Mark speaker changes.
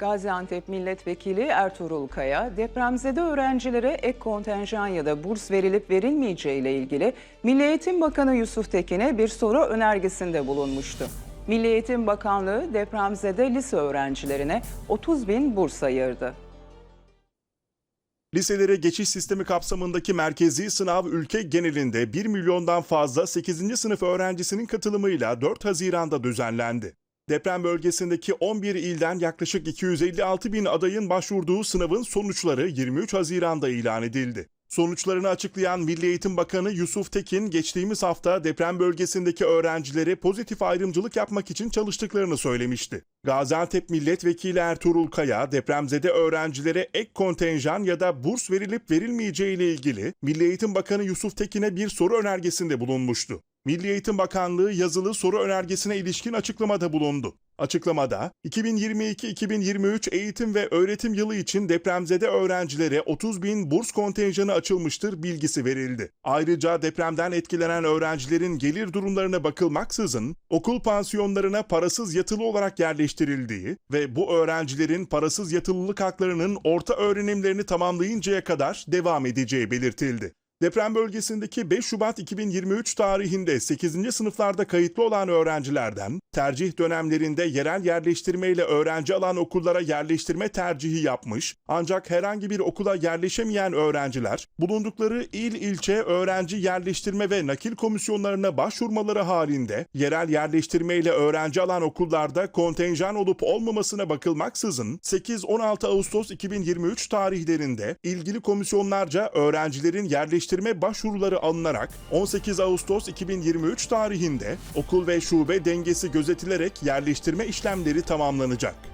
Speaker 1: Gaziantep Milletvekili Ertuğrul Kaya, depremzede öğrencilere ek kontenjan ya da burs verilip verilmeyeceği ile ilgili Milli Eğitim Bakanı Yusuf Tekin'e bir soru önergesinde bulunmuştu. Milli Eğitim Bakanlığı depremzede lise öğrencilerine 30 bin burs ayırdı.
Speaker 2: Liselere geçiş sistemi kapsamındaki merkezi sınav ülke genelinde 1 milyondan fazla 8. sınıf öğrencisinin katılımıyla 4 Haziran'da düzenlendi. Deprem bölgesindeki 11 ilden yaklaşık 256 bin adayın başvurduğu sınavın sonuçları 23 Haziran'da ilan edildi. Sonuçlarını açıklayan Milli Eğitim Bakanı Yusuf Tekin, geçtiğimiz hafta deprem bölgesindeki öğrencilere pozitif ayrımcılık yapmak için çalıştıklarını söylemişti. Gaziantep Milletvekili Ertuğrul Kaya, depremzede öğrencilere ek kontenjan ya da burs verilip verilmeyeceği ile ilgili Milli Eğitim Bakanı Yusuf Tekin'e bir soru önergesinde bulunmuştu. Milli Eğitim Bakanlığı yazılı soru önergesine ilişkin açıklamada bulundu. Açıklamada 2022-2023 eğitim ve öğretim yılı için depremzede öğrencilere 30 bin burs kontenjanı açılmıştır bilgisi verildi. Ayrıca depremden etkilenen öğrencilerin gelir durumlarına bakılmaksızın okul pansiyonlarına parasız yatılı olarak yerleştirildiği ve bu öğrencilerin parasız yatılılık haklarının orta öğrenimlerini tamamlayıncaya kadar devam edeceği belirtildi. Deprem bölgesindeki 5 Şubat 2023 tarihinde 8. sınıflarda kayıtlı olan öğrencilerden tercih dönemlerinde yerel yerleştirmeyle öğrenci alan okullara yerleştirme tercihi yapmış ancak herhangi bir okula yerleşemeyen öğrenciler bulundukları il ilçe öğrenci yerleştirme ve nakil komisyonlarına başvurmaları halinde yerel yerleştirmeyle öğrenci alan okullarda kontenjan olup olmamasına bakılmaksızın 8-16 Ağustos 2023 tarihlerinde ilgili komisyonlarca öğrencilerin yerleştirme başvuruları alınarak 18 Ağustos 2023 tarihinde okul ve şube dengesi gözetilerek yerleştirme işlemleri tamamlanacak.